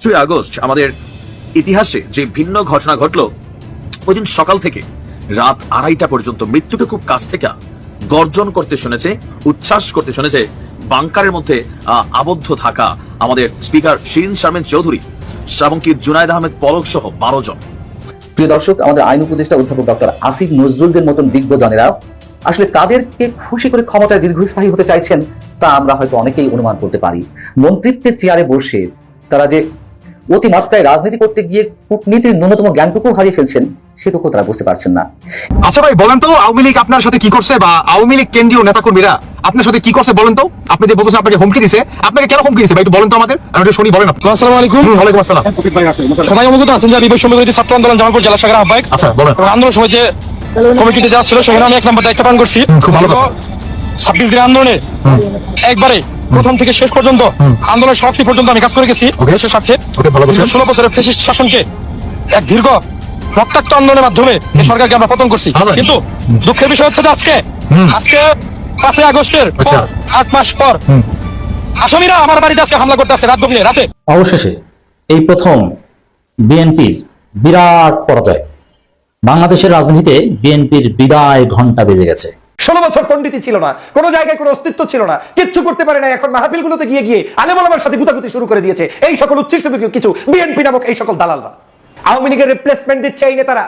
পাঁচই আগস্ট আমাদের ইতিহাসে যে ভিন্ন ঘটনা ঘটলো, ওই দিন সকাল থেকে রাত আড়াইটা পর্যন্ত মৃত্যুকে খুব কাছ থেকে গর্জন করতে শুনেছে, উচ্ছ্বাস করতে শুনেছে, বাংকারের মধ্যে আবদ্ধ থাকা আমাদের স্পিকার শিরিন শারমিন চৌধুরী এমনকি জুনায়দ আহমেদ পলক সহ বারো জন। প্রিয় দর্শক, আমাদের আইন উপদেষ্টা অধ্যাপক ডক্টর আসিফ নজরুলদের মতন বিজ্ঞজনেরা আসলে কাদেরকে খুশি করে ক্ষমতায় দীর্ঘস্থায়ী হতে চাইছেন, তা আমরা হয়তো অনেকেই অনুমান করতে পারি। মন্ত্রিত্বের চেয়ারে বসে তারা যে অতিমাত্রায় রাজনীতি করতে গিয়ে কূটনীতির ন্যূনতম জ্ঞানটুকু হারিয়ে ফেলছেন সেটুকু তারা বুঝতে পারছেন না। আচ্ছা ভাই বলেন তো আওয়ামী লীগ আপনার সাথে কি করছে বা আওয়ামী লীগ কেন্দ্রীয় নেতা কর্মীরা আপনার সাথে কি করছে বলেন তো? আপনি যে বলছেন আপনাকে হুমকি দিছে আপনাকে কেন হুমকি দিছে? ভাই একটু বলেন তো আমাদের আমি একটু শুনি বলেন আপনি। আসসালামু আলাইকুম। হুম, ওয়ালাইকুম আসসালাম। সবাই অবগত আছেন যে বিবেক সমিতি ছাত্র আন্দোলন জামালপুর জেলা শাখার আহ্বায়ক। আচ্ছা বলেন। আন্দোলন সময় যে কমিটিতে যাওয়া ছিল সেখানে আমি এক নম্বর দায়িত্ব পালন করছি। খুব ভালো কথা। ছাব্বিশ দিন আন্দোলনে একবারে প্রথম থেকে শেষ পর্যন্ত আন্দোলন সমাপ্তি পর্যন্ত আমি কাজ করে গেছি দেশের স্বার্থে। ষোলো বছরের ফেসিস্ট শাসনকে এক দীর্ঘ রক্তাক্ত আন্দোলনের মাধ্যমে এই সরকারকে আমরা পতন করছি। কিন্তু দুঃখের বিষয় হচ্ছে যে আজকে আজকে পাঁচই আগস্টের আচ্ছা। আট মাস পর আসামিরা আমার বাড়িতে আজকে হামলা করতে আসছে রাত গভীরে রাতে। অবশেষে এই প্রথম বিএনপির বিরাট পরাজয়। বাংলাদেশের রাজনীতিতে বিএনপির বিদায় ঘণ্টা বেজে গেছে। ষোলো বছর পণ্ডিতই ছিল না, কোনো জায়গায় কোনো অস্তিত্ব ছিল না, কিচ্ছু করতে পারে না এখন মাহফিলগুলোতে গিয়ে গিয়ে আলেমালামার সাথে গুতাগুতি শুরু করে দিয়েছে। এই সকল উচ্ছিষ্ট কিছু বিএনপি নামক এই সকল দালালরা। আওয়ামী লীগের রিপ্লেসমেন্ট দিচ্ছে এই নেতারা।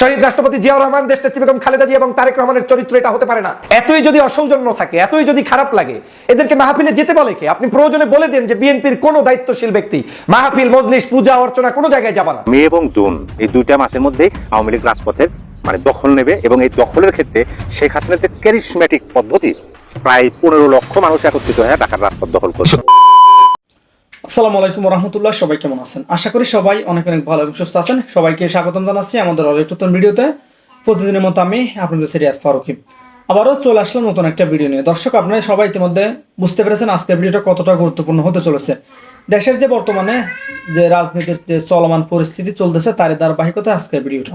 শহীদ রাষ্ট্রপতি জিয়াউর রহমান, দেশ নেত্রী বেগম খালেদা জিয়া এবং তারেক রহমানের চরিত্র এটা হতে পারে না। এতই যদি অসৌজন্য থাকে, এতই যদি খারাপ লাগে, এদেরকে মাহফিলে যেতে বলে কে? আপনি প্রয়োজনে বলে দেন যে বিএনপির কোনো দায়িত্বশীল ব্যক্তি মাহফিল, মজলিস, পূজা, অর্চনা কোনো জায়গায় যাবা না। মে এবং জুন এই দুইটা মাসের মধ্যে আওয়ামী লীগ রাজপথের মানে দখল নেবে এবং এই দখলের ক্ষেত্রে শেখ হাসিনার যে ক্যারিসমেটিক পদ্ধতি, প্রায় পনেরো লক্ষ মানুষ একত্রিত হয়ে ঢাকার রাজপথ দখল করছে। আসসালামু আলাইকুম রহমতুল্লাহ, সবাই কেমন আছেন? আশা করি সবাই অনেক অনেক ভালো এবং সুস্থ আছেন। সবাইকে স্বাগতম জানাচ্ছি আমাদের অনেক নতুন ভিডিওতে। প্রতিদিনের মতো আমি আপনাদের সিরিয়াস ফারুকি। আবারও চলে আসলাম নতুন একটা ভিডিও নিয়ে। দর্শক, আপনারা সবাই ইতিমধ্যে বুঝতে পেরেছেন আজকের ভিডিওটা কতটা গুরুত্বপূর্ণ হতে চলেছে। দেশের যে বর্তমানে যে রাজনীতির যে চলমান পরিস্থিতি চলতেছে, তারই ধারাবাহিকতা আজকের ভিডিওটা।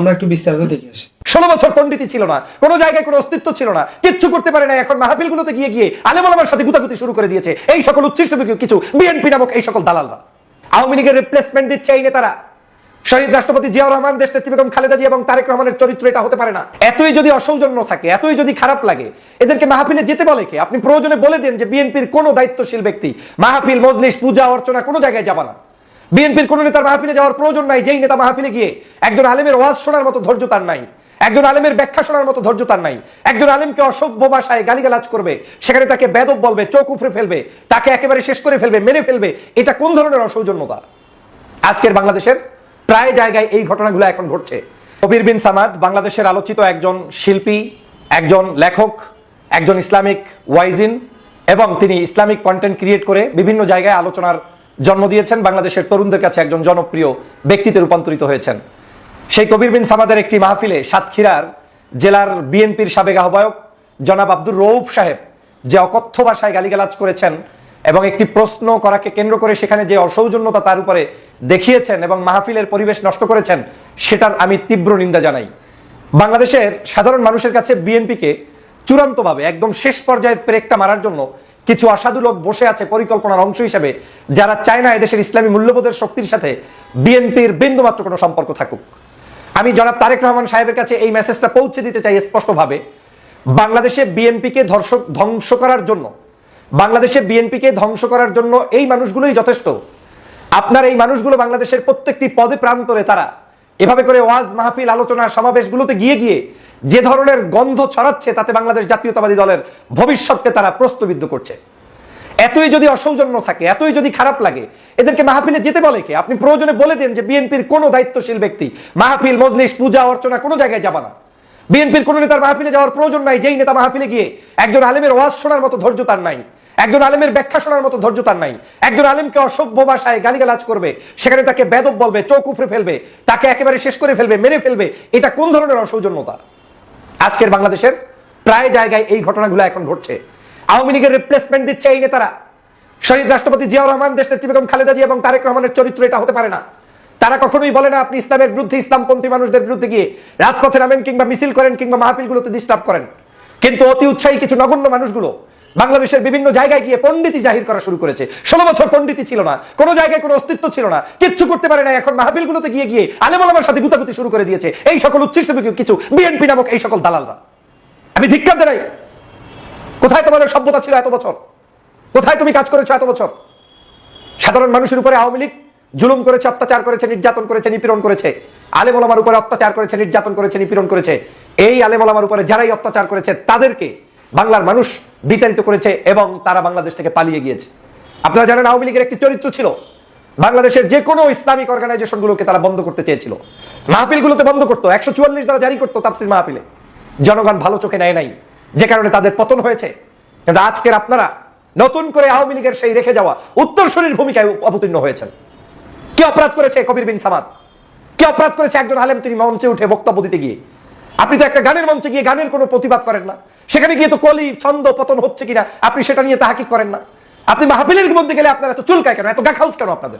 আমরা একটু বিস্তারিত দেখে আসি। ষোলো বছর পণ্ডিতই ছিল না জায়গায় কোনো অস্তিত্ব ছিল না, কিচ্ছু করতে পারে না এখন গিয়ে গিয়ে সাথে গুতাগুতি শুরু করে দিয়েছে। এই সকল উচ্ছিষ্ট কিছু বিএনপি নামক এই সকল দালালরা। আওয়ামী লীগের রিপ্লেসমেন্ট দিচ্ছে এই নেতারা। শহীদ রাষ্ট্রপতি জিয়াউর রহমান, দেশ নেত্রী বেগম খালেদা জিয়া এবং তারেক রহমানের চরিত্র এটা হতে পারে না। এতই যদি অসৌজন্য থাকে, এতই যদি খারাপ লাগে, এদেরকে মাহফিলে যেতে বলে কে? আপনি প্রয়োজনে বলে দেন যে বিএনপির কোনো দায়িত্বশীল ব্যক্তি মাহফিল, মজলিস, পূজা, অর্চনা কোনো জায়গায় যাবা না। বিএনপির কোন নেতার মাহফিলে যাওয়ার প্রয়োজন নাই, যেই নেতা মাহফিলে গিয়ে একজন আলেমের ওয়াজ শোনার মতো ধৈর্য তার নাই, একজন আলেমের ব্যাখ্যা শোনার মতো ধৈর্য তার নাই, একজন আলেমকে অসভ্য ভাষায় গালিগালাজ করবে, সেখানে তাকে বেদব বলবে, চোখ উপরে ফেলবে, তাকে একেবারে শেষ করে ফেলবে, মেরে ফেলবে, এটা কোন ধরনের অসৌজন্যতা? আজকের বাংলাদেশের প্রায় জায়গায় এই ঘটনাগুলো এখন ঘটছে। কবির বিন সামাদ, বাংলাদেশের আলোচিত একজন শিল্পী, একজন লেখক, একজন ইসলামিক ওয়াইজিন, এবং তিনি ইসলামিক কন্টেন্ট ক্রিয়েট করে বিভিন্ন জায়গায় আলোচনার জন্ম দিয়েছেন, বাংলাদেশের তরুণদের কাছে একজন জনপ্রিয় ব্যক্তিতে রূপান্তরিত হয়েছেন। সেই কবির বিন সামাদের একটি মাহফিলে সাতক্ষীরার জেলার বিএনপির সাবেক আহ্বায়ক জনাব আব্দুর রৌফ সাহেব যে অকথ্য ভাষায় গালিগালাজ করেছেন এবং একটি প্রশ্ন করাকে কেন্দ্র করে সেখানে যে অসৌজন্যতা তার উপরে দেখিয়েছেন এবং মাহফিলের পরিবেশ নষ্ট করেছেন, সেটার আমি তীব্র নিন্দা জানাই। বাংলাদেশের সাধারণ মানুষের কাছে বিএনপিকে চূড়ান্তভাবে একদম শেষ পর্যায়ের প্রেকটা মারার জন্য কিছু অসাধু লোক বসে আছে পরিকল্পনার অংশ হিসেবে, যারা চায় না এদেশের ইসলামী মূল্যবোধের শক্তির সাথে বিএনপির বিন্দুমাত্র কোনো সম্পর্ক থাকুক। আমি জনাব তারেক রহমান সাহেবের কাছে এই মেসেজটা পৌঁছে দিতে চাই স্পষ্টভাবে। বাংলাদেশে বিএনপিকে ধর্ষক ধ্বংস করার জন্য, বাংলাদেশে বিএনপিকে ধ্বংস করার জন্য এই মানুষগুলোই যথেষ্ট। আপনার এই মানুষগুলো বাংলাদেশের প্রত্যেকটি পদে প্রান্তরে তারা। এভাবে করে ওয়াজ মাহফিল আলোচনা সমাবেশগুলোতে গিয়ে গিয়ে যে ধরনের গন্ধ ছড়াচ্ছে তাতে বাংলাদেশ জাতীয়তাবাদী দলের ভবিষ্যৎকে তারা প্রশ্নবিদ্ধ করছে। এতই যদি অসৌজন্য থাকে, এতই যদি খারাপ লাগে, এদেরকে মাহফিলে যেতে বলে কে? আপনি প্রয়োজনে বলে দেন যে বিএনপির কোনো দায়িত্বশীল ব্যক্তি মাহফিল, মজলিস, পূজা, অর্চনা কোনো জায়গায় যাবা না। বিএনপির কোন নেতার মাহফিলে যাওয়ার প্রয়োজন নাই, যেই নেতা মাহফিলে গিয়ে একজন আলেমের ওয়াজ শোনার মতো ধৈর্য তার নাই, একজন আলেমের ব্যাখ্যা শোনার মতো ধৈর্য তার নাই, একজন আলেমকে অসভ্য ভাষায় গালিগালাজ করবে, সেখানে তাকে বেদব বলবে, চোখ উপরে ফেলবে, তাকে একেবারে শেষ করে ফেলবে, মেরে ফেলবে, এটা কোন ধরনের অসৌজন্যতা? আজকের বাংলাদেশের প্রায় জায়গায় এই ঘটনাগুলো এখন ঘটছে। আওয়ামী লীগের রিপ্লেসমেন্ট দিচ্ছে এই নেতারা। শহীদ রাষ্ট্রপতি জিয়াউর রহমান, দেশ নেত্রী বেগম খালেদা জিয়া এবং তারেক রহমানের চরিত্র এটা হতে পারে না। তারা কখনোই বলে না, আপনি ইসলামের বিরুদ্ধে ইসলামপন্থী মানুষদের বিরুদ্ধে গিয়ে রাজপথে নামেন কিংবা মিছিল করেন কিংবা মাহফিলগুলোতে ডিস্টার্ব করেন। কিন্তু অতি উৎসাহী কিছু নগণ্য মানুষগুলো বাংলাদেশের বিভিন্ন জায়গায় গিয়ে পণ্ডিতি জাহির করা শুরু করেছে। ষোলো বছর পণ্ডিতি ছিল না। কোনো জায়গায় কোনো অস্তিত্ব ছিল না। কিচ্ছু করতে পারে না এখন মাহফিলগুলোতে গিয়ে গিয়ে আলেমালামার সাথে গুতাগুতি শুরু করে দিয়েছে। এই সকল উচ্ছিষ্ট কিছু বিএনপি নামক এই সকল দালালরা। আমি ধিক্কার জানাই, কোথায় তোমাদের সভ্যতা ছিল এত বছর? কোথায় তুমি কাজ করেছ এত বছর? সাধারণ মানুষের উপরে আওয়ামী লীগ জুলুম করেছে, অত্যাচার করেছে, নির্যাতন করেছে, নিপীড়ন করেছে। আলেমলামার উপরে অত্যাচার করেছে, নির্যাতন করেছে, নিপীড়ন করেছে। এই আলেমলামার উপরে যারাই অত্যাচার করেছে, তাদেরকে বাংলার মানুষ বিতাড়িত করেছে এবং তারা বাংলাদেশ থেকে পালিয়ে গিয়েছে। আপনারা জানেন আওয়ামী লীগের একটি চরিত্র ছিল, বাংলাদেশের যে কোনো ইসলামিক অর্গানাইজেশনগুলোকে তারা বন্ধ করতে চেয়েছিল। মাহফিলগুলোতে বন্ধ করতো, একশো চুয়াল্লিশ দ্বারা জারি করতো তাফসির মাহফিলে। জনগণ ভালো চোখে নেয় নাই, যে কারণে তাদের পতন হয়েছে। কিন্তু আজকের আপনারা নতুন করে আওয়ামী লীগের সেই রেখে যাওয়া উত্তরসূরির ভূমিকায় অবতীর্ণ হয়েছেন। কি অপরাধ করেছে কবির বিন সামাদ? কি অপরাধ করেছে একজন আলেম তিনি মঞ্চে উঠে বক্তব্য দিতে গিয়ে? আপনি তো একটা গানের মঞ্চে গিয়ে গানের কোনো প্রতিবাদ করেন না। সেখানে গিয়ে তো কলি, ছন্দ, পতন হচ্ছে কিনা, আপনি সেটা নিয়ে তাহাকিক করেন না। আপনি মাহফিলের মধ্যে গেলে আপনার এত চুলকায় কেন? এত গাখাউস কেন আপনাদের?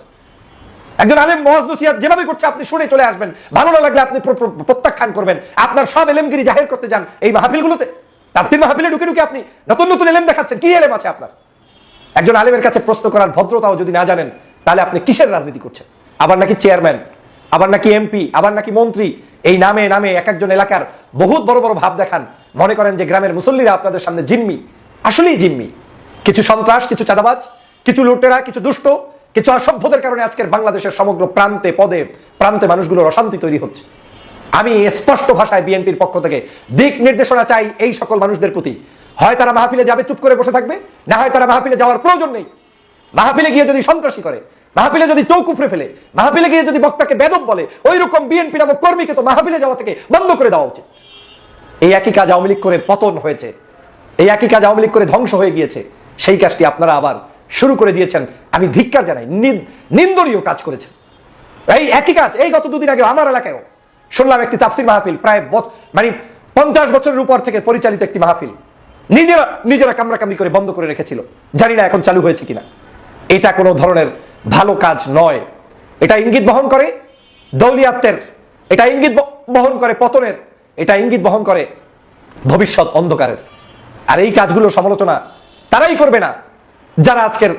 একজন আলেম মহাজ নসিহাত যেভাবে করছে, আপনি শুনে চলে আসবেন। ভালো না লাগলে আপনি প্র- প্র- প্রত্যাখ্যান করবেন। আপনার সব এলেমগিরি জাহের করতে যান এই মাহফিলগুলোতে। তাফসির মাহফিলে ঢুকে ঢুকে আপনি নতুন নতুন এলেম দেখাচ্ছেন। কি এলেম আছে আপনার? একজন আলেমের কাছে প্রশ্ন করার ভদ্রতাও যদি না জানেন, তাহলে আপনি কিসের রাজনীতি করছেন? আবার নাকি চেয়ারম্যান আবার নাকি এমপি আবার নাকি মন্ত্রী এই নামে নামে এক একজন এলাকার বহুত বড় বড় ভাব দেখান। মনে করেন যে গ্রামের মুসল্লিরা আপনাদের সামনে জিম্মি। আসলেই জিম্মি। কিছু সন্ত্রাস, কিছু চাঁদাবাজ, কিছু লুটেরা, কিছু দুষ্ট, কিছু অসভ্যদের কারণে আজকের বাংলাদেশের সমগ্র প্রান্তে, পদে, প্রান্তে মানুষগুলোর অশান্তি তৈরি হচ্ছে। আমি স্পষ্ট ভাষায় বিএনপির পক্ষ থেকে দিক নির্দেশনা চাই এই সকল মানুষদের প্রতি। হয় তারা মাহফিলে যাবে, চুপ করে বসে থাকবে, না হয় তারা মাহফিলে যাওয়ার প্রয়োজন নেই। মাহফিলে গিয়ে যদি সন্ত্রাসী করে মাহফিলে যদি চৌকুফরে ফেলে, মাহফিলে গিয়ে যদি বক্তাকে বেদব বলে ওই রকম বিএনপি নামক কর্মীকে তো মাহফিলে যাওয়া থেকে বন্ধ করে দেওয়া উচিত। এই একই কাজ আওয়ামী লীগ করে পতন হয়েছে, এই একই কাজ আওয়ামী লীগ করে ধ্বংস হয়ে গিয়েছে, সেই কাজটি আপনারা আবার শুরু করে দিয়েছেন। আমি ধিক্কার জানাই নিন্দনীয় কাজ করেছেন। এই একই কাজ, এই গত দুদিন আগে আমার এলাকায়ও শুনলাম একটি তাফসির মাহফিল, প্রায় মানে পঞ্চাশ বছরের উপর থেকে পরিচালিত একটি মাহফিল। নিজেরা নিজেরা কামড়াকামড়ি করে বন্ধ করে রেখেছিল। জানি না এখন চালু হয়েছে কিনা। এটা কোনো ধরনের ভালো কাজ নয়। এটা ইঙ্গিত বহন করে দৌলিয়াত্বের, এটা ইঙ্গিত বহন করে পতনের, এটা ইঙ্গিত বহন করে ভবিষ্যৎ অন্ধকারের। আর এই কাজগুলো সমালোচনা তারাই করবে না যারা আজকের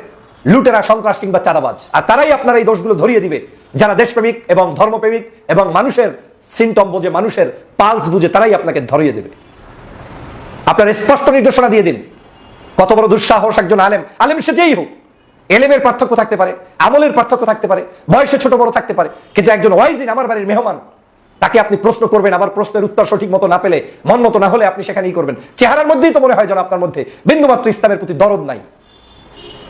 লুটেরা, সন্ত্রাস কিংবা চাঁদাবাজ। আর তারাই আপনার এই দোষগুলো ধরিয়ে দিবে। যারা দেশপ্রেমিক এবং ধর্মপ্রেমিক এবং মানুষের সিমটম বুঝে, মানুষের পালস বুঝে, তারাই আপনাকে ধরিয়ে দেবে। আপনার স্পষ্ট নির্দেশনা দিয়ে দিন। কত বড় দুঃসাহস একজন আলেম। আলেম সে যেই হোক এলেমের পার্থক্য থাকতে পারে, আমলের পার্থক্য থাকতে পারে, বয়সে ছোট বড় থাকতে পারে, কিন্তু একজন ওয়াইজিন আমার বাড়ির মেহমান, তাকে আপনি প্রশ্ন করবেন, আমার প্রশ্নের উত্তর সঠিক মতো না পেলে, মন মতো না হলে আপনি সেখানেই করবেন। চেহারার মধ্যেই তো মনে হয় যেন আপনার মধ্যে বিন্দুমাত্র ইসলামের প্রতি দরদ নাই।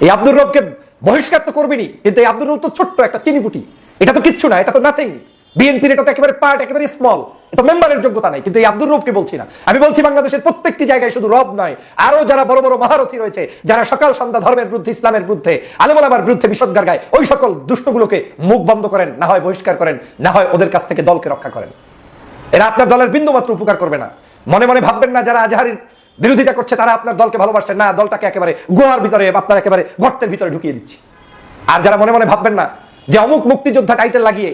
এই আব্দুর রবকে বহিষ্কার তো করবেনি, কিন্তু এই আব্দুর রব তো ছোট্ট একটা চিনিপুটি। এটা তো কিচ্ছু না, এটা তো নাথিং বিএনপির এটা তো একেবারে পার্ট একেবারে স্মল এটা মেম্বারের যোগ্যতা নাই, কিন্তু এই আব্দুর রবকে বলছি না। আমি বলছি বাংলাদেশের প্রত্যেকটি জায়গায় শুধু রব নয় আরও যারা বড় বড় মহারথী রয়েছে, যারা সকাল সন্ধ্যা ধর্মের বিরুদ্ধে, ইসলামের বিরুদ্ধে আলেমালামার বিরুদ্ধে বিষদগার গায়, ওই সকল দুষ্টগুলোকে মুখ বন্ধ করেন, না হয় বহিষ্কার করেন, না হয় ওদের কাছ থেকে দলকে রক্ষা করেন। এরা আপনার দলের বিন্দুমাত্র উপকার করবে না। মনে মনে ভাববেন না যারা আজহারির বিরোধিতা করছে, তারা আপনার দলকে ভালোবাসছে। না, দলটাকে একেবারে গোয়ার ভিতরে, আপনার একেবারে গর্তের ভিতরে ঢুকিয়ে দিচ্ছে। আর যারা মনে মনে ভাববেন না যে অমুক মুক্তিযোদ্ধা টাইটেল লাগিয়ে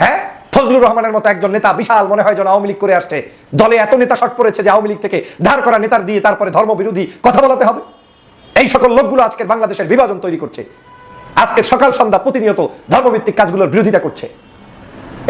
হ্যাঁ? ফজলুর রহমানের মতো একজন নেতা বিশাল মনে হয় যেন আওয়ামী লীগ করে আসছে। দলে এত নেতা শট পড়েছে যে আওয়ামী লীগ থেকে ধার করা নেতার দিয়ে তারপরে ধর্ম বিরোধী কথা বলাতে হবে। এই সকল লোকগুলো আজকের বাংলাদেশের বিভাজন তৈরি করছে। আজকের সকাল সন্ধ্যা প্রতিনিয়ত ধর্মভিত্তিক কাজগুলোর বিরোধিতা করছে।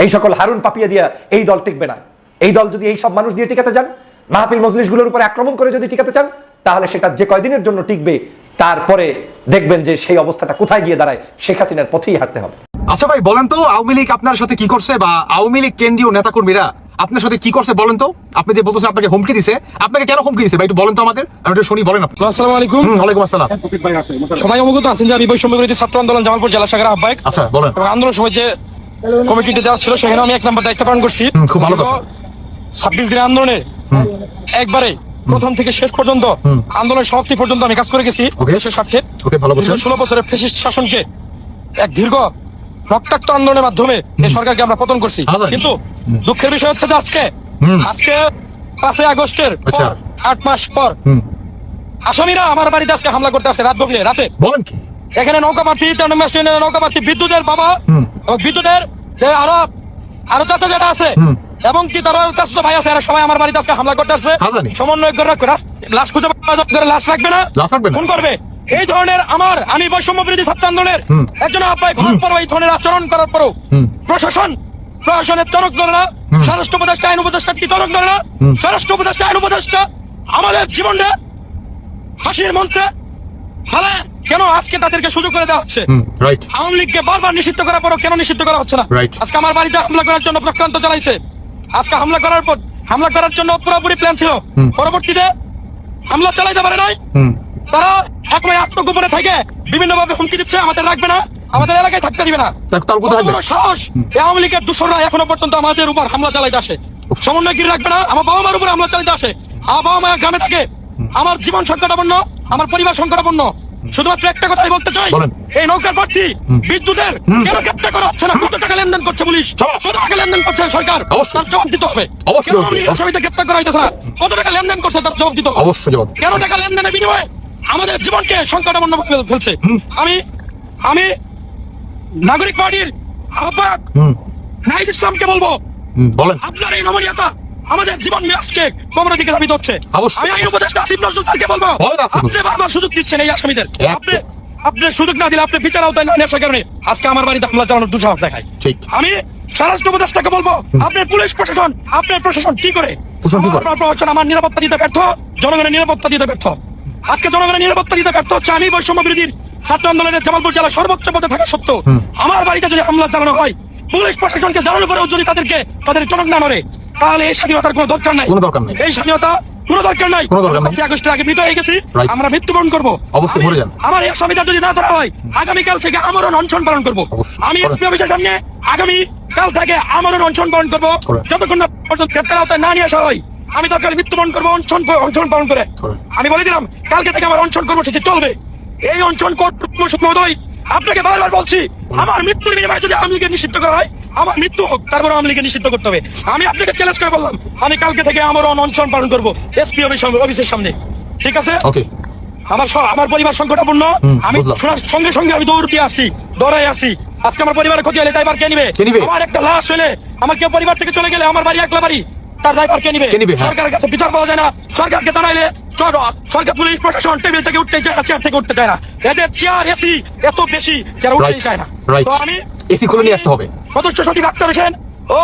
এই সকল হারুন পাপিয়া দিয়া এই দল টিকবে না। এই দল যদি এই সব মানুষ দিয়ে টিকাতে যান মাহফিল মজলিশগুলোর উপর আক্রমণ করে যদি টিকাতে চান, তাহলে সেটা যে কয়দিনের জন্য টিকবে, তারপরে দেখবেন যে সেই অবস্থাটা কোথায় গিয়ে দাঁড়ায়, শেখ হাসিনার পথেই হাঁটতে হবে। আচ্ছা ভাই বলেন তো আওয়ামী লীগ আপনার সাথে কি করছে বা আওয়ামী লীগ কেন্দ্রীয় নেতাকর্মীরা আপনার সাথে কি করছে বলেন তো? আপনি যে বলতেছেন আপনাকে হুমকি দিছে আপনাকে কেন হুমকি দিছে ভাই? একটু বলেন তো আমাদের আমি একটু শুনি বলেন আপনি। আসসালামু আলাইকুম। ওয়ালাইকুম আসসালাম। সবাই অবগত আছেন যে আমি বৈষম্য বিরোধী ছাত্র আন্দোলন জামালপুর জেলা শাখার আহ্বায়ক। আচ্ছা বলেন। আন্দোলন সময় যে কমিটিতে দেওয়া ছিল সেখানে আমি এক নম্বর দায়িত্ব পালন করছি। খুব ভালো কথা। ছাব্বিশ দিনের আন্দোলনে একবারে প্রথম থেকে শেষ পর্যন্ত আন্দোলন সমাপ্তি পর্যন্ত আমি কাজ করে গেছি. দেশের স্বার্থে। ওকে ভালো বলছেন। ষোলো বছরের ফেসিস্ট শাসনকে এক দীর্ঘ রক্তাক্ত আন্দোলনের মাধ্যমে এই সরকারকে আমরা পতন করছি। কিন্তু দুঃখের বিষয় হচ্ছে যে আজকে আজকে পাঁচই আগস্টের আচ্ছা। পর, আট মাস পর আসামিরা আমার বাড়িতে আজকে হামলা করতে আসছে রাত গভীরে রাতে। বলেন কি? এখানে নৌকা প্রার্থী নৌকা প্রার্থী বিদ্যুতের বাবা বিদ্যুতের যে আরও আরও চাচা যেটা আছে এবং কি তার চাচা ভাই আছে এরা সবাই আমার বাড়িতে আজকে হামলা করতে আসছে। সমন্বয় করে লাশ খুঁজে লাশ রাখবে না। ফোন করবে। এই ধরনের আমার আমি বৈষম্য বিরোধী ছাত্র আন্দোলনের একজন আহ্বায়ক হওয়ার পরও এই ধরনের আচরণ করার পরও প্রশাসন প্রশাসনের তরক ধরে না স্বরাষ্ট্র উপদেষ্টা আইন উপদেষ্টা কি তরক ধরে না স্বরাষ্ট্র উপদেষ্টা আইন উপদেষ্টা আমাদের জীবনটা হাসির মঞ্চে ফলে কেন আজকে তাদেরকে সুযোগ করে দেওয়া হচ্ছে? আওয়ামী লীগকে বারবার নিষিদ্ধ করার পরও কেন নিষিদ্ধ করা হচ্ছে না? আজকে আমার বাড়িতে হামলা করার জন্য প্রক্রান্ত চালাইছে। আজকে হামলা করার পর হামলা করার জন্য পুরোপুরি প্ল্যান ছিল। পরবর্তীতে হামলা চালাইতে পারে নাই। তারা আত্মগোপনে থেকে বিভিন্ন ভাবে হুমকি দিচ্ছে আমাদের রাখবে না আমাদের এলাকায় থাকতে দিবে না? সাহস? এই আওয়ামী লীগের দূষণরা এখনও পর্যন্ত আমাদের উপর হামলা চালাইতে আসে। সমন্বয়গিরি রাখবে না আমার বাবা মার উপর হামলা চালাইতে আসে। আমার বাবা মা গ্রামে থাকে আমার জীবন সংকটাপন্ন আমার পরিবার সংকটাপন্ন। শুধুমাত্র একটা কথাই বলতে চাই এই নৌকার প্রার্থী বিদ্যুতের কেন গ্রেপ্তার করা হচ্ছে না? কত টাকা লেনদেন করছে পুলিশ? কত টাকা লেনদেন করছে সরকার? অবশ্যই। তার জবাব দিতে হবে। অবশ্যই কেন লীগের গ্রেপ্তার করা হইতেছে না? কত টাকা লেনদেন করছে তার জবাব দিতে হবে? অবশ্যই কেন টাকা লেনদেনের বিনিময়ে আমাদের জীবনকে সংকটাপন্ন ফেলছে। আমি আমি নাগরিক পার্টির আহ্বায়ক নাহিদ ইসলামকে বলব বলেন। আপনার এই নমনীয়তা আমাদের জীবন আজকে কবরের দিকে হচ্ছে। অবশ্যই। আমি আইন উপদেষ্টা আসিফ নজরুল স্যারকে বলব। আপনি বারবার সুযোগ দিচ্ছেন এই আসামিদের। আপনি আপনি সুযোগ না দিলে আপনি বিচার আওতায় না আসার কারণে আজকে আমার বাড়িতে হামলা চালানোর দুঃসাহস দেখায়। ঠিক। আমি স্বরাষ্ট্র উপদেষ্টাকে বলব আপনার পুলিশ প্রশাসন আপনার প্রশাসন কি করে? আমার নিরাপত্তা দিতে ব্যর্থ জনগণের নিরাপত্তা দিতে ব্যর্থ। আজকে জনগণের নিরাপত্তা দিতে ব্যর্থ হচ্ছে আমি বৈষম্য বিরোধীর ছাত্র আন্দোলনের জামালপুর জেলা সর্বোচ্চ পদে থাকা সত্ত্বেও আমার বাড়িতে যদি হামলা চালানো হয় পুলিশ প্রশাসনকে জানানোর পরেও যদি তাদেরকে তাদের টনক না নড়ে তাহলে এই স্বাধীনতার কোনো দরকার নাই। এই স্বাধীনতা কোনো দরকার নাই। কোনো দরকার নাই। পাঁচই আগস্টের আগে মৃত হয়ে গেছি আমরা মৃত্যুবরণ করব। আমি- আমার এই আসামিটা যদি না ধরা হয় আগামীকাল থেকে আমারও অনশন পালন করব। আমি করেন। এসপি অফিসের সামনে আগামী কাল থেকে আমারও অনশন পালন করব। যতক্ষণ না পর্যন্ত গ্রেপ্তার আওতায় না নিয়ে আসা হয় আমি দরকার মৃত্যুবরণ করব অনশন অনশন পালন করে। আমি বলে দিলাম কালকে থেকে আমার অনশন কর্মসূচি চলবে। এই অনশন মহোদয় আপনাকে বারবার বলছি আমার মৃত্যুর বিনিময়ে যদি আওয়ামী লীগের নিষিদ্ধ করা হয় আমার মৃত্যু হোক তারপর আওয়ামী লীগের নিষিদ্ধ করতে হবে। আমি আপনাকে চ্যালেঞ্জ করে বললাম আমি কালকে থেকে আমার অনশন পালন করব এসপি অফিসের সামনে। ঠিক আছে? আমার আমার পরিবার সংকটাপন্ন হুম, আমি। শোনার সঙ্গে সঙ্গে আমি দৌড় দিয়ে আসছি দৌড়াই আসছি আজকে আমার পরিবারের ক্ষতি হলে কে নিবে? কে নিবে? আমার একটা লাশ হলে আমার কেউ পরিবার থেকে চলে গেলে আমার বাড়ি একলা বাড়ি? তার দায়ভার কে নিবে হ্যাঁ। সরকারের কাছে বিচার পাওয়া যায় না সরকারকে জানাইলে সরকার পুলিশ প্রশাসন টেবিল থেকে উঠতে চায় না চেয়ার থেকে উঠতে চায় না এদের চেয়ার এসি এত বেশি যারা উঠতে চায় না. তো আমি এসি খুলে নিয়ে আসতে হবে। সদস্য সচিব আক্তার হোসেন ও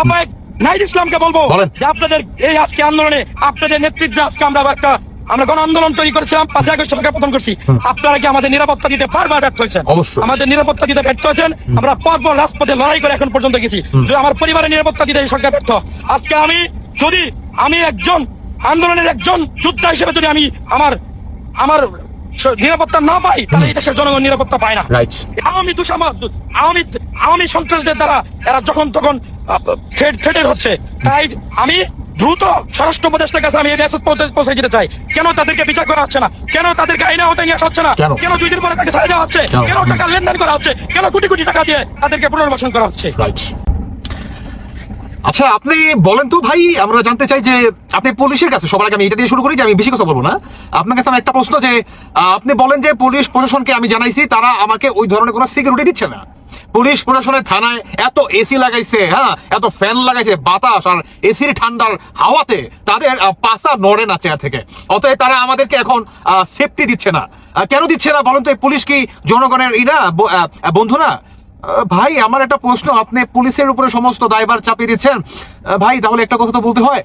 আমায় নাইদ ইসলামকে বলব যে আপনাদের এই আজকে আন্দোলনে আপনাদের নেতৃত্বে আজকে আমরা একটা আমরা গণ আন্দোলন তৈরি করেছিলাম পাঁচই আগস্ট সরকার পতন করছি। আপনারা কি আমাদের নিরাপত্তা দিতে বারবার ব্যর্থ হয়েছেন? আমাদের নিরাপত্তা দিতে ব্যর্থ হয়েছেন। আমরা পরপর রাজপথে লড়াই করে এখন পর্যন্ত গেছি। যে আমার পরিবারের নিরাপত্তা দিতে সরকার ব্যর্থ আজকে আমি যদি আমি একজন আন্দোলনের একজন যোদ্ধা হিসেবে যদি আমি আমার আমার নিরাপত্তা না পাই তাহলে এই দেশের জনগণ নিরাপত্তা পায় না। আওয়ামী দুঃসামা আওয়ামী আওয়ামী সন্ত্রাসদের দ্বারা এরা যখন তখন হচ্ছে। তাই আমি দ্রুত স্বরাষ্ট্র উপদেষ্টার কাছে আমি এই মেসেজ পৌঁছে দিতে চাই। কেন তাদেরকে বিচার করা হচ্ছে না? কেন তাদেরকে আইনে আওতায় নিয়ে আসা হচ্ছে না? কেন? দুই দিন পরে তাকে ছাড়া দেওয়া হচ্ছে? কেন? টাকা লেনদেন করা হচ্ছে? কেন কোটি কোটি টাকা দিয়ে তাদেরকে পুনর্বাসন করা হচ্ছে? আচ্ছা আপনি বলেন তো ভাই আমরা জানতে চাই যে আপনি পুলিশের কাছে সবার আগে আমি এটা দিয়ে শুরু করি যে আমি বেশি কথা বলব না। আপনার কাছে আমার একটা প্রশ্ন যে আপনি বলেন যে পুলিশ প্রশাসনকে আমি জানাইছি তারা আমাকে ওই ধরনের কোনো সিকিউরিটি দিচ্ছে না। পুলিশ প্রশাসনের থানায় এত এসি লাগাইছে হ্যাঁ? এত ফ্যান লাগাইছে, বাতাস আর এসির ঠান্ডার হাওয়াতে তাদের পাছা নড়ে না চেয়ার থেকে। অতএব তারা আমাদেরকে এখন সেফটি দিচ্ছে না। কেন দিচ্ছে না? বলুন তো পুলিশ কি জনগণের ই না বন্ধু না? ভাই, আমার একটা প্রশ্ন। আপনি পুলিশের উপরে সমস্ত দায়ভার চাপিয়ে দিচ্ছেন? ভাই, তাহলে একটা কথা তো বলতে হয়।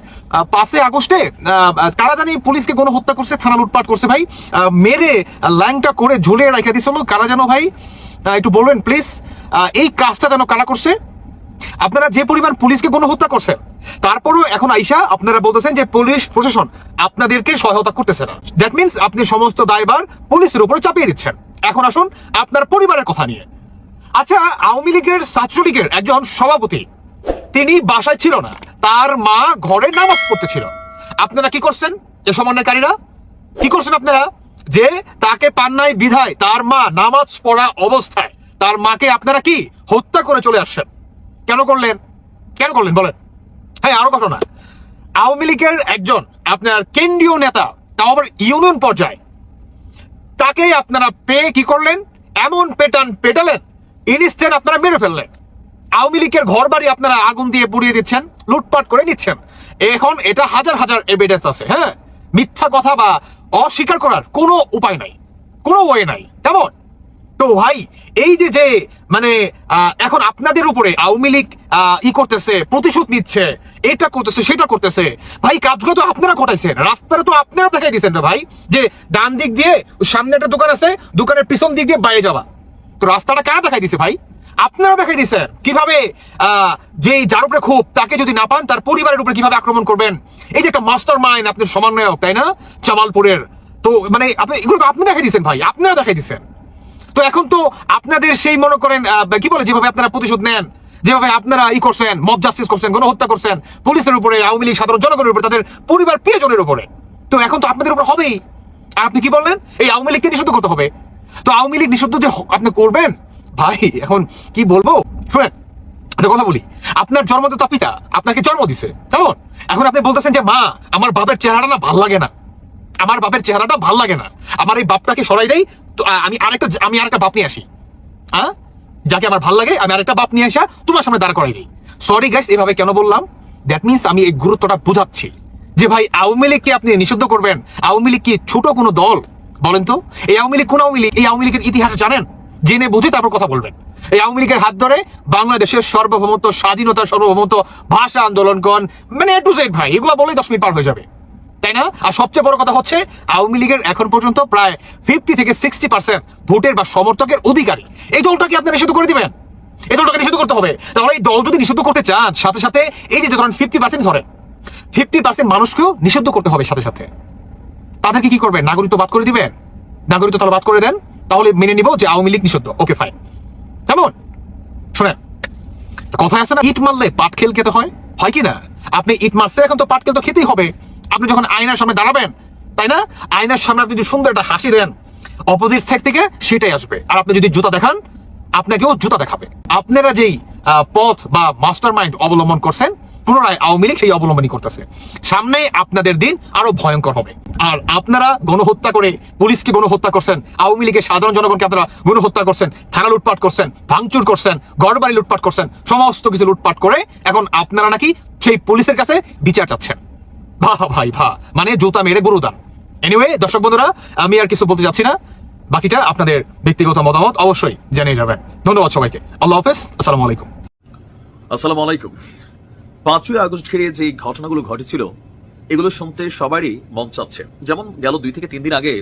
পাঁচই আগস্টে কারা জানি পুলিশকে কোনো হত্যা করছে, থানা লুটপাট করছে, ভাই। মেরে ল্যাংটা করে ঝুলিয়ে রেখে দিছিল কারা যেন, ভাই? একটু বলবেন প্লিজ এই কাজটা যেন কারা করছে? আপনারা যে পরিমাণ পুলিশকে কোনো হত্যা করছেন, তারপরেও এখন আইসা আপনারা বলতেছেন যে পুলিশ প্রশাসন আপনাদেরকে সহায়তা করতেছে না। দ্যাট মিন্স আপনি সমস্ত দায়বার পুলিশের উপরে চাপিয়ে দিচ্ছেন। এখন আসুন আপনার পরিবারের কথা নিয়ে। আচ্ছা আওয়ামী লীগের ছাত্রলীগের একজন সভাপতি, তিনি বাসায় ছিল না, তার মা ঘরে নামাজ পড়তেছিল। আপনারা কি করছেন যে সমন্বয়কারীরা? কি করছেন আপনারা? যে তাকে পান্নায় বিধায় তার মা নামাজ পড়া অবস্থায় তার মাকে আপনারা কি হত্যা করে চলে আসছেন? কেন করলেন? কেন করলেন? বলেন। হ্যাঁ আরও ঘটনা আওয়ামী লীগের একজন আপনার কেন্দ্রীয় নেতা, তাও আবার ইউনিয়ন পর্যায়ে। তাকেই আপনারা পেয়ে কি করলেন? এমন পেটান পেটালেন ইনস্ট্যান্ট আপনারা মেরে ফেললেন। আওয়ামী লীগের ঘর বাড়ি আপনারা আগুন দিয়ে পুড়িয়ে দিচ্ছেন, লুটপাট করে নিচ্ছেন। এখন এটা হাজার হাজার এভিডেন্স আছে হ্যাঁ? মিথ্যা কথা বা অস্বীকার করার কোনো উপায় নাই। কোনো ওয়ে নাই। কেমন? তো ভাই, এই যে যে মানে এখন আপনাদের উপরে আওয়ামী লীগ ই করতেছে, প্রতিশোধ নিচ্ছে, এটা করতেছে, সেটা করতেছে, ভাই, কাজগুলো তো আপনারা ঘটাইছেন, রাস্তাটা তো আপনারা দেখাই দিয়েছেন না ভাই, যে ডান দিক দিয়ে সামনে একটা দোকান আছে, দোকানের পিছন দিক দিয়ে বাইরে যাওয়া, তো রাস্তাটা কারা দেখাই দিছে ভাই? আপনারা দেখাই দিয়েছেন, কীভাবে যে যার উপরে খুব তাকে যদি না পান, তার পরিবারের উপরে কীভাবে আক্রমণ করবেন? এই যে একটা মাস্টার মাইন্ড আপনার সমন্বয়ক, তাই না? জামালপুরের তো মানে আপনি, এগুলো তো আপনি দেখাই দিয়েছেন ভাই, আপনারা দেখাই দিয়েছেন। তো এখন তো আপনাদের সেই মনে করেন কি বলে যেভাবে আপনারা প্রতিশোধ নেন যেভাবে আপনারা ই করছেন মব জাস্টিস করছেন গণহত্যা করছেন পুলিশের উপরে আওয়ামী লীগ সাধারণ জনগণের উপরে তাদের পরিবার প্রিয়জনের উপরে। তো এখন তো আপনাদের উপর হবেই। আর আপনি কি বললেন? এই আওয়ামী লীগকে নিষিদ্ধ করতে হবে। তো আওয়ামী লীগ নিষিদ্ধ যে আপনি করবেন? ভাই এখন কি বলব? শুনেন একটা কথা বলি। আপনার জন্মদাতা পিতা আপনাকে জন্ম দিছে কেমন? এখন আপনি বলতেছেন যে মা আমার বাপের চেহারাটা না ভালো লাগে না। আমার বাপের চেহারাটা ভালো লাগে না। আমার এই বাপটাকে সরাই আহ, আমি আরেকটা আমি আরেকটা বাপ নিয়ে আসি। হ্যাঁ যাকে আমার ভালো লাগে, আমি আরেকটা বাপ নিয়ে আসা, তোমার সামনে দাঁড় করাই দিই। সরি গাইস এভাবে কেন বললাম? দ্যাট মিন্স আমি এই গুরুত্বটা বুঝাচ্ছি। যে ভাই, আওয়ামী লীগকে আপনি নিষিদ্ধ করবেন? আওয়ামী লীগ কি ছোট কোনো দল? বলেন তো। এই আওয়ামী লীগ কোন আওয়ামী লীগ? এই আওয়ামী লীগের ইতিহাস জানেন? জেনে বুঝে তারপর কথা বলবেন। এই আওয়ামী লীগের হাত ধরে বাংলাদেশের সার্বভৌমত্ব স্বাধীনতা সার্বভৌমত্ব, ভাষা আন্দোলন মানে এ টু জেড ভাই, এগুলো বলেই দশ মিনিট পার হয়ে যাবে। তাই না? আর সবচেয়ে বড় কথা হচ্ছে, আওয়ামী লীগের এখন পর্যন্ত প্রায় ফিফটি থেকে সিক্সটি পার্সেন্ট ভোটের বা সমর্থকের অধিকারী। এই দলটাকে আপনি নিষিদ্ধ করে দিবেন। এই দলটাকে নিষিদ্ধ করতে হবে। তাহলে এই দল যদি নিষিদ্ধ করতে চান, সাথে সাথে এই যে ধরেন ফিফটি পার্সেন্ট ধরেন ফিফটি পার্সেন্ট মানুষকেও নিষিদ্ধ করতে হবে সাথে সাথে। তাদেরকে কি করবেন? নাগরিকত্ব বাদ করে দিবেন? নাগরিকত্ব তাহলে বাদ করে দেন। তাহলে মেনে নিব যে আওয়ামী লীগ নিষিদ্ধ। ওকে ফাইন কেমন? শোনেন কথায় আছে না, ইট মারলে পাট খেল খেতে হয়? হয় কি না? আপনি ইট মারছে, এখন তো পাট খেল তো খেতেই হবে। আপনি যখন আয়নার সামনে দাঁড়াবেন, তাই না? আয়নার সামনে আপনি যদি সুন্দর একটা হাসি দেন অপোজিট সাইড থেকে সেটাই আসবে। আর আপনি যদি জুতা দেখান, আপনাকেও জুতা দেখাবে। আপনারা যেই পথ বা মাস্টার মাইন্ড অবলম্বন করছেন, পুনরায় আওয়ামী লীগ সেই অবলম্বনই করতেছে। সামনে আপনাদের দিন আরও ভয়ঙ্কর হবে। আর আপনারা গণহত্যা করে পুলিশকে গণহত্যা করছেন, আওয়ামী লীগের সাধারণ জনগণকে আপনারা গণহত্যা করছেন, থানা লুটপাট করছেন, ভাঙচুর করছেন ঘরবাড়ি লুটপাট করছেন, সমস্ত কিছু লুটপাট করে এখন আপনারা নাকি সেই পুলিশের কাছে বিচার চাচ্ছেন। ভা ভাই, ভা। মানে জুতা মেরে গুরুদান এনিওয়ে দর্শক বন্ধুরা, আমি আর কিছু বলতে যাচ্ছি না। বাকিটা আপনাদের ব্যক্তিগত মতামত অবশ্যই জানিয়ে যাবেন। ধন্যবাদ সবাইকে। আল্লাহ হাফেজ। আসসালামু আলাইকুম। আসসালামু আলাইকুম। পাঁচই আগস্ট ঘিরে যে ঘটনাগুলো ঘটেছিল, এগুলো শুনতে সবারই মন চাচ্ছে। যেমন গেল দুই থেকে তিন দিন আগে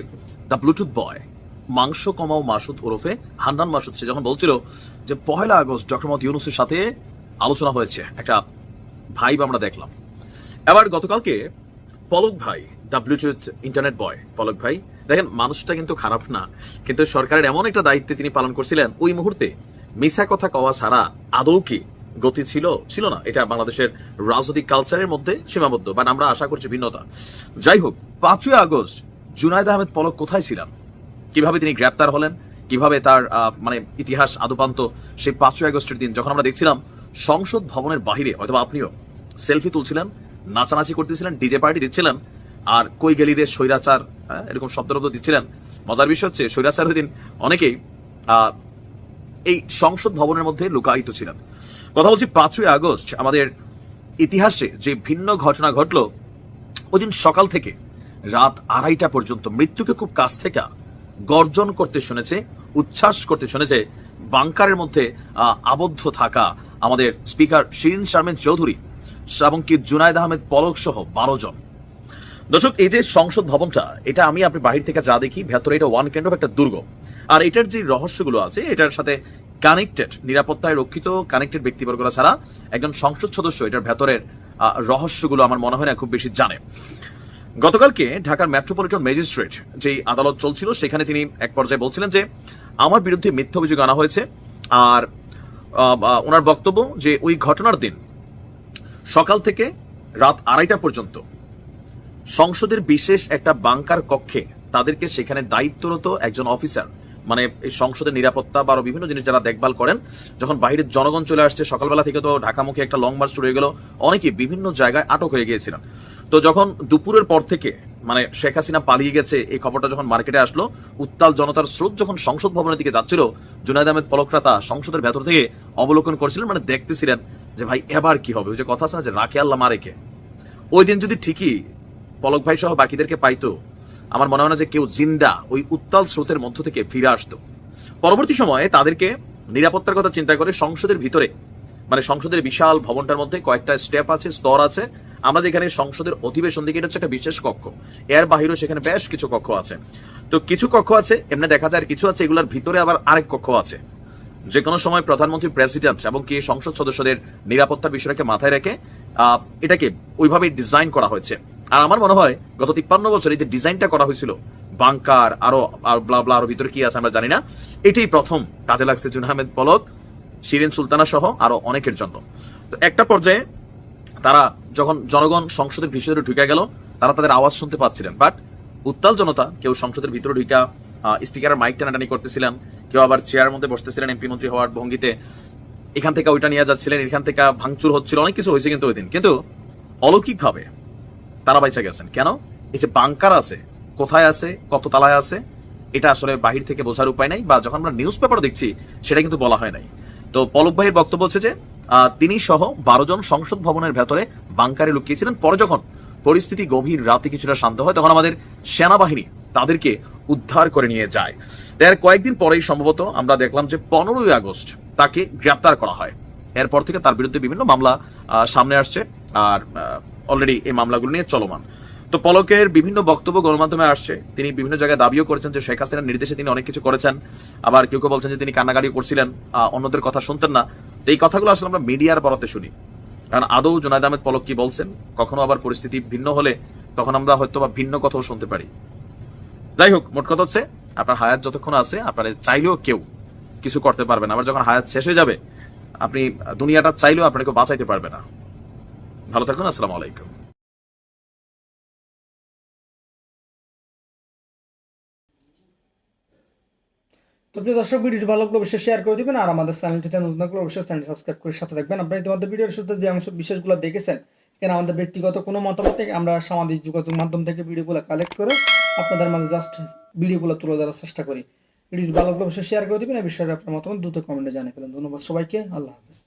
দ্য ব্লুটুথ বয়, মাংস কমাও মাসুদ ওরফে হান্নান মাসুদ, সে যখন বলছিল যে পহেলা আগস্ট ডক্টর মোহাম্মদ ইউনুসের সাথে আলোচনা হয়েছে, একটা ভাইব আমরা দেখলাম। এবার গতকালকে পলক ভাই দ্য ইন্টারনেট বয় পলক ভাই, দেখেন মানুষটা কিন্তু খারাপ না, কিন্তু সরকারের এমন একটা দায়িত্বে তিনি পালন করছিলেন, ওই মুহূর্তে মিশা কথা কওয়া ছাড়া আদৌ কি গতি ছিল? ছিল না। এটা বাংলাদেশের রাজনৈতিক কালচারের মধ্যে সীমাবদ্ধ বাট আমরা আশা করছি ভিন্নতা। যাই হোক, পাঁচই আগস্ট জুনায়দ আহমেদ পলক কোথায় ছিলাম কীভাবে তিনি গ্রেপ্তার হলেন? কীভাবে তার মানে ইতিহাস আদুপান্ত সেই পাঁচই আগস্টের দিন, যখন আমরা দেখছিলাম সংসদ ভবনের বাহিরে, অথবা আপনিও, সেলফি তুলছিলেন নাচানাচি করতেছিলেন ডিজে পার্টি দিচ্ছিলেন আর কই গেলি রে স্বৈরাচার হ্যাঁ, এরকম শব্দরব্দ দিচ্ছিলেন। মজার বিষয় হচ্ছে স্বৈরাচার ওই দিন অনেকেই এই সংসদ ভবনের মধ্যে লুকায়িত ছিলেন। কথা বলছি পাঁচই আগস্ট আমাদের ইতিহাসে যে ভিন্ন ঘটনা ঘটলো ওই দিন সকাল থেকে রাত আড়াইটা পর্যন্ত মৃত্যুকে খুব কাছ থেকে গর্জন করতে শুনেছে উচ্ছ্বাস করতে শুনেছে বাংকারের মধ্যে আবদ্ধ থাকা আমাদের স্পিকার শিরিন শারমিন চৌধুরী। কি জুনায়দ আহমেদ পলক সহ বারো জন। দর্শক, এই যে সংসদ ভবনটা, এটা আমি আপনি বাহির থেকে যা দেখি, ভেতরে এটা ওয়ান কাইন্ড অফ একটা দুর্গ। আর এটার যে রহস্যগুলো আছে, এটার সাথে কানেক্টেড নিরাপত্তায় রক্ষিত কানেক্টেড ব্যক্তিবর্গরা ছাড়া একজন সংসদ সদস্য এটার ভেতরের রহস্যগুলো আমার মনে হয় না খুব বেশি জানে। গতকালকে ঢাকার মেট্রোপলিটন ম্যাজিস্ট্রেট যেই আদালত চলছিল, সেখানে তিনি এক পর্যায়ে বলছিলেন যে, আমার বিরুদ্ধে মিথ্যা অভিযোগ আনা হয়েছে। আর ওনার বক্তব্য যে, ওই ঘটনার দিন সকাল থেকে রাত আড়াইটা পর্যন্ত। সংসদের বিশেষ একটা বাংকার কক্ষে তাদেরকে সেখানে দায়িত্বরত একজন অফিসার মানে এই সংসদের নিরাপত্তা বা বিভিন্ন জিনিস যারা দেখভাল করেন, যখন বাইরের জনগণ চলে আসছে, সকালবেলা থেকে তো ঢাকামুখী একটা লং মার্চ শুরু হয়ে গেল অনেকে বিভিন্ন জায়গায় আটক হয়ে গিয়েছিলেন। তো যখন দুপুরের পর থেকে মানে শেখ হাসিনা পালিয়ে গেছে, এই খবরটা যখন মার্কেটে আসলো, উত্তাল জনতার স্রোত যখন সংসদ ভবনের দিকে যাচ্ছিল, জুনায়দ আহমেদ পলকরাতা সংসদের ভেতর থেকে অবলোকন করছিলেন মানে দেখতেছিলেন যে ভাই, এবার কি হবে? ওই যে কথা আছে না, যে রাখে আল্লাহ মারেকে ওই দিন যদি ঠিকই পলক ভাই সহ বাকিদেরকে পাইতো, আমার মনে হয় না যে কেউ জিন্দা ওই উত্তাল স্রোতের মধ্য থেকে ফিরে আসতো। পরবর্তী সময়ে তাদেরকে নিরাপত্তার কথা চিন্তা করে সংসদের ভিতরে মানে সংসদের বিশাল ভবনটার মধ্যে কয়েকটা স্টেপ আছে, স্তর আছে। আমরা যেখানে সংসদের অধিবেশন দিকে এটা হচ্ছে একটা বিশেষ কক্ষ। এর বাহিরেও সেখানে বেশ কিছু কক্ষ আছে। তো কিছু কক্ষ আছে, এমনি দেখা যায় কিছু আছে, এগুলোর ভিতরে আবার আরেক কক্ষ আছে। যে কোনো সময় প্রধানমন্ত্রী, প্রেসিডেন্ট এবং কি সংসদ সদস্যদের নিরাপত্তার বিষয়টাকে মাথায় রেখে এটাকে ওইভাবে ডিজাইন করা হয়েছে। আর আমার মনে হয়, গত তিপ্পান্ন বছরে যে ডিজাইনটা করা হয়েছিল, বাংকার, আরও আর ব্লা ব্লা আরও ভিতরে কি আছে আমরা জানি না, এটাই প্রথম কাজে লাগছে জুন আহমেদ পলক, শিরিন সুলতানা সহ আরও অনেকের জন্য। তো একটা পর্যায়ে তারা যখন জনগণ সংসদের ভিতরে ঢুকে গেল, তারা তাদের আওয়াজ শুনতে পাচ্ছিলেন। বাট উত্তাল জনতা কেউ সংসদের ভিতরে ঢুকা স্পিকারের মাইক টানাটানি করতেছিলেন, কেউ আবার চেয়ারের মধ্যে বসতেছিলেন এমপি মন্ত্রী হওয়ার ভঙ্গিতে। এখান থেকে ওইটা নিয়ে যাচ্ছিলেন, এখান থেকে ভাঙচুর হচ্ছিল, অনেক কিছু হয়েছে কিন্তু ওই দিন। কিন্তু অলৌকিকভাবে তারা বাইচা গেছেন। কেন? এই যে বাংকার আছে, কোথায় আছে, কত তালায় আছে, এটা আসলে বাহির থেকে বোঝার উপায় নাই, বা যখন আমরা নিউজ পেপার দেখছি, সেটা কিন্তু বলা হয় নাই। তো পলক ভাইয়ের বক্তব্য হচ্ছে যে তিনি সহ বারো জন সংসদ ভবনের ভেতরে বাংকারে লুকিয়েছিলেন। পরে যখন পরিস্থিতি গভীর রাতে কিছুটা শান্ত হয়, তখন আমাদের সেনাবাহিনী তাদেরকে উদ্ধার করে নিয়ে যায়। এর কয়েকদিন পরেই সম্ভবত আমরা দেখলাম যে পনেরোই আগস্ট তাকে গ্রেপ্তার করা হয়। এরপর থেকে তার বিরুদ্ধে বিভিন্ন মামলা সামনে আসছে আর অলরেডি এই মামলাগুলো নিয়ে চলমান। তো পলকের বিভিন্ন বক্তব্য গণমাধ্যমে আসছে। তিনি বিভিন্ন জায়গায় দাবিও করেছেন যে শেখ হাসিনার নির্দেশে তিনি অনেক কিছু করেছেন। আবার কেউ কেউ বলছেন যে তিনি কান্নাকাটি করছিলেন অন্যদের কথা শুনতেন না। তো এই কথাগুলো আসলে আমরা মিডিয়ার বরাতে শুনি। কারণ আদৌ জুনায়দ আহমেদ পলক কি বলছেন, কখনো আবার পরিস্থিতি ভিন্ন হলে তখন আমরা হয়তো বা ভিন্ন কথাও শুনতে পারি। যাই হোক মোট কথা হচ্ছে, আপনার হায়াত যতক্ষণ আছে, আপনার চাইলেও কেউ কিছু করতে পারবে না। আবার যখন হায়াত শেষ হয়ে যাবে, আপনি দুনিয়াটা চাইলেও আপনাকে বাঁচাইতে পারবে না। ভালো থাকুন, আসসালামু আলাইকুম। তো দর্শক, ভিডিওটি ভালো লাগলে অবশ্যই শেয়ার করে দিবেন, আর আমাদের চ্যানেলটিতে নতুন থাকলে অবশ্যই চ্যানেলটি সাবস্ক্রাইব করে সাথে থাকবেন। আপনারা ইতিমধ্যে ভিডিওর শুরুতে যে অংশ বিশেষগুলো দেখেছেন, এখানে আমাদের ব্যক্তিগত কোনো মতামত আমরা সামাজিক যোগাযোগ মাধ্যম থেকে ভিডিওগুলো কালেক্ট করে আপনাদের মাঝে জাস্ট ভিডিওগুলো তুলে ধরার চেষ্টা করি। ভিডিওটি ভালো অবশ্যই শেয়ার করে দেবেন, এই বিষয়ে আপনার মতামত দ্রুত কমেন্টে জানিয়ে ফেলেন। ধন্যবাদ সবাইকে, আল্লাহ হাফিজ।